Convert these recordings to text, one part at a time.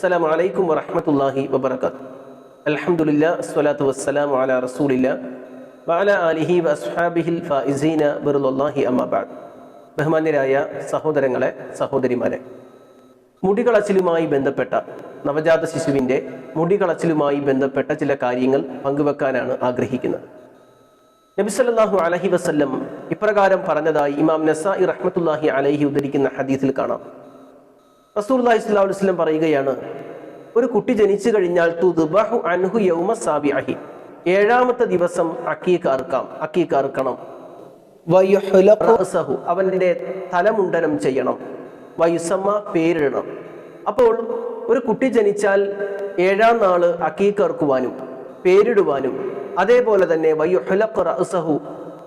അസ്സലാം വലൈക്കും വറഹമത്തല്ലാഹി വബർക്കാത്ത് അലഹമുല്ല അസ്വലാത്തു വസ്സലാം വാല റസൂലില്ല വാല അലിഹി വസ്ഹാബിഹിൽ ഫൈസീന ബിറുല്ലാഹി അമ്മാബാദ് ബഹുമാന്യരായ സഹോദരങ്ങളെ സഹോദരിമാരെ മുടികളച്ചിലുമായി ബന്ധപ്പെട്ട നവജാത ശിശുവിന്റെ മുടികളച്ചിലുമായി ബന്ധപ്പെട്ട ചില കാര്യങ്ങൾ പങ്കുവെക്കാനാണ് ആഗ്രഹിക്കുന്നത്. നബിസല്ലാഹു അലഹി വസ്ല്ലം ഇപ്രകാരം പറഞ്ഞതായി ഇമാം നസായി റഹ്മത്തുല്ലാഹി അലഹി ഉദ്ധരിക്കുന്ന ഹദീസിൽ കാണാം. റസൂർലാഹി സ്വല്ലാ വസ്ലം പറയുകയാണ് ഒരു കുട്ടി ജനിച്ചു കഴിഞ്ഞാൽ തുദ്ബഹു അൻഹു യൗമ സാബിഅഹി. ഏഴാമത്തെ ദിവസം അക്കീക്ക് അറുക്കാം അക്കീക്ക് അറുക്കണം റഅസഹു അവന്റെ തലമുണ്ടനം ചെയ്യണം. വയുസമ്മ പേരിടണം. അപ്പോൾ ഒരു കുട്ടി ജനിച്ചാൽ ഏഴാം നാൾ അക്കീക്കർക്കുവാനും പേരിടുവാനും അതേപോലെ തന്നെ വയുഹലഖ് റഅസഹു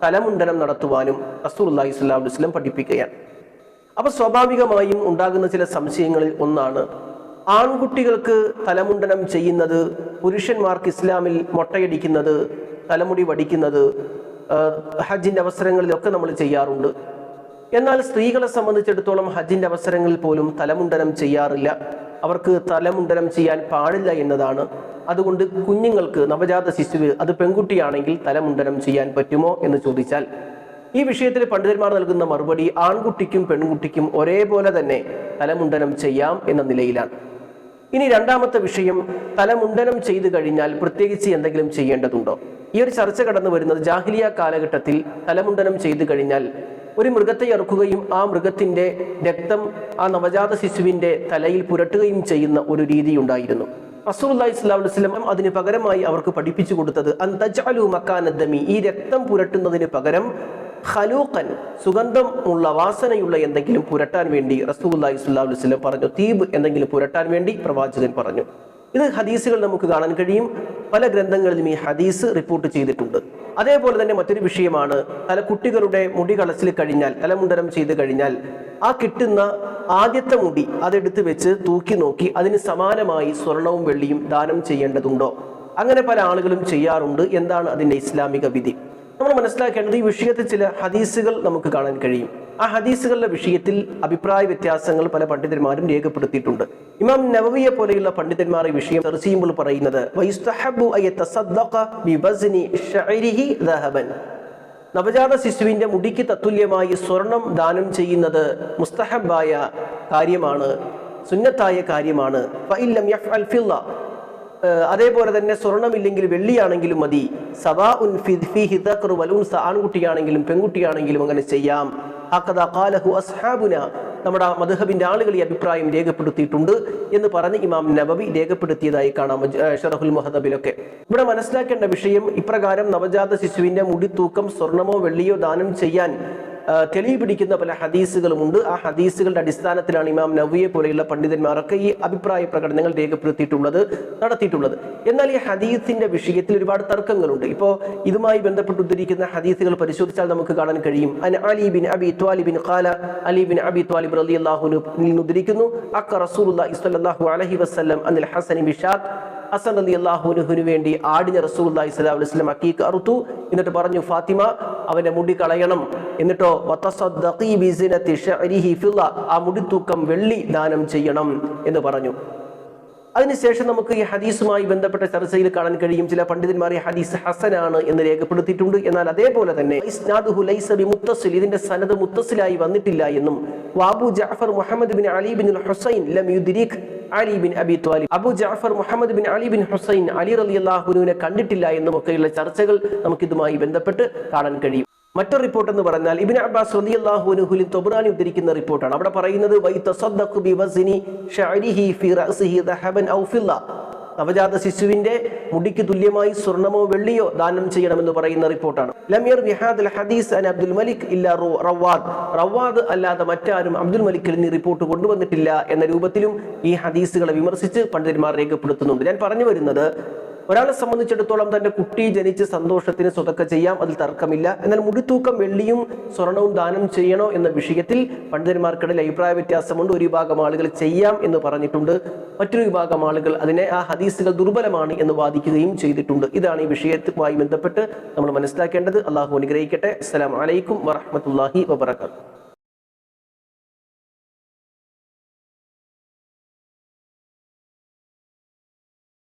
തലമുണ്ടനം നടത്തുവാനും റസൂലുള്ളാഹി സ്വല്ലല്ലാഹു അലൈഹി വസല്ലം പഠിപ്പിക്കുകയാണ്. അപ്പൊ സ്വാഭാവികമായും ഉണ്ടാകുന്ന ചില സംശയങ്ങളിൽ ഒന്നാണ് ആൺകുട്ടികൾക്ക് തലമുണ്ടനം ചെയ്യുന്നത് പുരുഷന്മാർക്ക് ഇസ്ലാമിൽ മൊട്ടയടിക്കുന്നത് തലമുടി വടിക്കുന്നത് ഹജ്ജിന്റെ അവസരങ്ങളിലൊക്കെ നമ്മൾ ചെയ്യാറുണ്ട്. എന്നാൽ സ്ത്രീകളെ സംബന്ധിച്ചിടത്തോളം ഹജ്ജിന്റെ അവസരങ്ങളിൽ പോലും തലമുണ്ടനം ചെയ്യാറില്ല. അവർക്ക് തലമുണ്ടനം ചെയ്യാൻ പാടില്ല എന്നതാണ്. അതുകൊണ്ട് കുഞ്ഞുങ്ങൾക്ക് നവജാത ശിശുവിൽ അത് പെൺകുട്ടിയാണെങ്കിൽ തലമുണ്ടനം ചെയ്യാൻ പറ്റുമോ എന്ന് ചോദിച്ചാൽ ഈ വിഷയത്തിൽ പണ്ഡിതന്മാർ നൽകുന്ന മറുപടി ആൺകുട്ടിക്കും പെൺകുട്ടിക്കും ഒരേപോലെ തന്നെ തലമുണ്ടനം ചെയ്യാം എന്ന നിലയിലാണ്. ഇനി രണ്ടാമത്തെ വിഷയം തലമുണ്ടനം ചെയ്തു കഴിഞ്ഞാൽ പ്രത്യേകിച്ച് എന്തെങ്കിലും ചെയ്യേണ്ടതുണ്ടോ? ഈ ഒരു ചർച്ച കടന്നു വരുന്നത് ജാഹിലിയ കാലഘട്ടത്തിൽ തലമുണ്ടനം ചെയ്തു കഴിഞ്ഞാൽ ഒരു മൃഗത്തെ ഇറക്കുകയും ആ മൃഗത്തിന്റെ രക്തം ആ നവജാത ശിശുവിന്റെ തലയിൽ പുരട്ടുകയും ചെയ്യുന്ന ഒരു രീതി ഉണ്ടായിരുന്നു. സ്വല്ലല്ലാഹു അലൈഹി വസല്ലം അതിന് പകരമായി അവർക്ക് പഠിപ്പിച്ചു കൊടുത്തത് അന്തജാലു മക്കാനദ്ദമി ഈ രക്തം പുരട്ടുന്നതിന് പകരം ഖലൂഖൻ സുഗന്ധം ഉള്ള വാസനയുള്ള എന്തെങ്കിലും പുരട്ടാൻ വേണ്ടി റസൂലുള്ളാഹി സ്വല്ലല്ലാഹു അലൈഹി വസല്ലം പറഞ്ഞു തീബ് എന്തെങ്കിലും പുരട്ടാൻ വേണ്ടി പ്രവാചകൻ പറഞ്ഞു. ഇത് ഹദീസുകൾ നമുക്ക് കാണാൻ കഴിയും. പല ഗ്രന്ഥങ്ങളിലും ഈ ഹദീസ് റിപ്പോർട്ട് ചെയ്തിട്ടുണ്ട്. അതേപോലെ തന്നെ മറ്റൊരു വിഷയമാണ് തല കുട്ടികളുടെ മുടി കളച്ചിൽ കഴിഞ്ഞാൽ തലമുണ്ടനം ചെയ്ത് കഴിഞ്ഞാൽ ആ കിട്ടുന്ന ആദ്യത്തെ മുടി അതെടുത്ത് വെച്ച് തൂക്കി നോക്കി അതിന് സമാനമായി സ്വർണവും വെള്ളിയും ദാനം ചെയ്യേണ്ടതുണ്ടോ? അങ്ങനെ പല ആളുകളും ചെയ്യാറുണ്ട്. എന്താണ് അതിന്റെ ഇസ്ലാമിക വിധി? നമ്മൾ മനസ്സിലാക്കേണ്ടത് ഈ വിഷയത്തിൽ ചില ഹദീസുകൾ നമുക്ക് കാണാൻ കഴിയും. ആ ഹദീസുകളുടെ വിഷയത്തിൽ അഭിപ്രായ വ്യത്യാസങ്ങൾ പല പണ്ഡിതന്മാരും രേഖപ്പെടുത്തിയിട്ടുണ്ട്. ഇമാം നവവിയെ പോലെയുള്ള പണ്ഡിതന്മാർ ഈ വിഷയം ചർച്ച ചെയ്യുമ്പോൾ പറയുന്നത്. നവജാത ശിശുവിന്റെ മുടിക്ക് തത്തുല്യമായി സ്വർണം ദാനം ചെയ്യുന്നത് മുസ്തഹബായ കാര്യമാണ് സുന്നത്തായ കാര്യമാണ്. അതേപോലെ തന്നെ സ്വർണമില്ലെങ്കിൽ വെള്ളിയാണെങ്കിലും മതി. സവാ ഉൻ ഉൻസ ആൺകുട്ടിയാണെങ്കിലും പെൺകുട്ടിയാണെങ്കിലും അങ്ങനെ ചെയ്യാം. ഖാലഹു അസ്ഹാബുന. നമ്മുടെ മധുഹബിന്റെ ആളുകൾ ഈ അഭിപ്രായം രേഖപ്പെടുത്തിയിട്ടുണ്ട് എന്ന് പറഞ്ഞ് ഇമാം നബബി രേഖപ്പെടുത്തിയതായി കാണാം ഷറഹുൽ മുഹദബിലൊക്കെ. ഇവിടെ മനസ്സിലാക്കേണ്ട വിഷയം ഇപ്രകാരം നവജാത ശിശുവിന്റെ മുടിത്തൂക്കം സ്വർണമോ വെള്ളിയോ ദാനം ചെയ്യാൻ തെളിവ് പിടിക്കുന്ന പല ഹദീസുകളുമുണ്ട്. ആ ഹദീസുകളുടെ അടിസ്ഥാനത്തിലാണ് ഇമാം നവിയെ പോലെയുള്ള പണ്ഡിതന്മാരൊക്കെ ഈ അഭിപ്രായ പ്രകടനങ്ങൾ രേഖപ്പെടുത്തിയിട്ടുള്ളത് നടത്തിയിട്ടുള്ളത്. എന്നാൽ ഈ ഹദീസിന്റെ വിഷയത്തിൽ ഒരുപാട് തർക്കങ്ങളുണ്ട്. ഇപ്പോൾ ഇതുമായി ബന്ധപ്പെട്ട് ഉദ്ധരിക്കുന്ന ഹദീസുകൾ പരിശോധിച്ചാൽ നമുക്ക് കാണാൻ കഴിയും. അൻ അലി ബിൻ അബി ത്വാലിബിൻ ഖാല അലി ബിൻ അബി ത്വാലിബ് റളിയല്ലാഹു അൻഹു ഉദ്ധരിക്കുന്നു അക്ക റസൂലുള്ളാഹി സ്വല്ലല്ലാഹു അലൈഹി അനിൽ ഹസൻ ബിഷാദ് ഹസൻ അലി അള്ളാഹുനുഹിന് വേണ്ടി ആടിഞ്ഞ റസൂൽ അലൈഹി വസല്ലം അക്കീക്ക് അറുത്തു. എന്നിട്ട് പറഞ്ഞു ഫാത്തിമ അവന്റെ മുടി കളയണം. എന്നിട്ടോ ആ മുടിത്തൂക്കം വെള്ളി ദാനം ചെയ്യണം എന്ന് പറഞ്ഞു. അതിനുശേഷം നമുക്ക് ഈ ഹദീസുമായി ബന്ധപ്പെട്ട ചർച്ചയിൽ കാണാൻ കഴിയും. ചില പണ്ഡിതന്മാർ ഈ ഹദീസ് ഹസനാണ് എന്ന് രേഖപ്പെടുത്തിയിട്ടുണ്ട്. എന്നാൽ അതേപോലെ തന്നെ മുത്തസിൽ. ഇതിന്റെ സനത് മുത്തസിലായി വന്നിട്ടില്ല എന്നും വാബു Jafar Muhammad bin Ali bin Hussain ലം Ali bin Abi Talib Abu Jafar Muhammad bin Ali bin Hussain. Ali റളിയല്ലാഹുവിനെ കണ്ടിട്ടില്ല എന്നും ഒക്കെയുള്ള ചർച്ചകൾ നമുക്ക് ഇതുമായി ബന്ധപ്പെട്ട് കാണാൻ കഴിയും. മറ്റൊരു റിപ്പോർട്ട് എന്ന് പറഞ്ഞാൽ ഇബിൻ അബ്ബാസ് റളിയല്ലാഹു അൻഹുലിൻ തൊബ്രാനി ഉദ്ധരിക്കുന്ന റിപ്പോർട്ടാണ്. അവിടെ പറയുന്നത് വൈ തസദ്ദഖു ഫി റഅസിഹി ഔ നവജാത ശിശുവിന്റെ മുടിക്ക് തുല്യമായി സ്വർണമോ വെള്ളിയോ ദാനം ചെയ്യണമെന്ന് പറയുന്ന റിപ്പോർട്ടാണ്. ലമിയർ വിഹാദ് ഹദീസ് അൻ അബ്ദുൽ മലിക് ഇല്ല റവാദ് റവാദ് അല്ലാതെ മറ്റാരും അബ്ദുൽ മലിക്കിൽ നിന്ന് റിപ്പോർട്ട് കൊണ്ടുവന്നിട്ടില്ല എന്ന രൂപത്തിലും ഈ ഹദീസുകളെ വിമർശിച്ച് പണ്ഡിതന്മാർ രേഖപ്പെടുത്തുന്നുണ്ട്. ഞാൻ പറഞ്ഞു വരുന്നത് ഒരാളെ സംബന്ധിച്ചിടത്തോളം തന്റെ കുട്ടി ജനിച്ച് സന്തോഷത്തിന് സ്വതക്ക ചെയ്യാം അതിൽ തർക്കമില്ല. എന്നാൽ മുടിത്തൂക്കം വെള്ളിയും സ്വർണവും ദാനം ചെയ്യണോ എന്ന വിഷയത്തിൽ പണ്ഡിതന്മാർക്കിടയിൽ അഭിപ്രായ വ്യത്യാസമുണ്ട്. ഒരു വിഭാഗം ആളുകൾ ചെയ്യാം എന്ന് പറഞ്ഞിട്ടുണ്ട്. മറ്റൊരു വിഭാഗം ആളുകൾ അതിനെ ആ ഹദീസുകൾ ദുർബലമാണ് എന്ന് വാദിക്കുകയും ചെയ്തിട്ടുണ്ട്. ഇതാണ് ഈ വിഷയത്തുമായി ബന്ധപ്പെട്ട് നമ്മൾ മനസ്സിലാക്കേണ്ടത്. അള്ളാഹു അനുഗ്രഹിക്കട്ടെ. അസ്സലാമു വലൈക്കും വറഹ്മത്തുള്ളാഹി വബറകാതുഹു.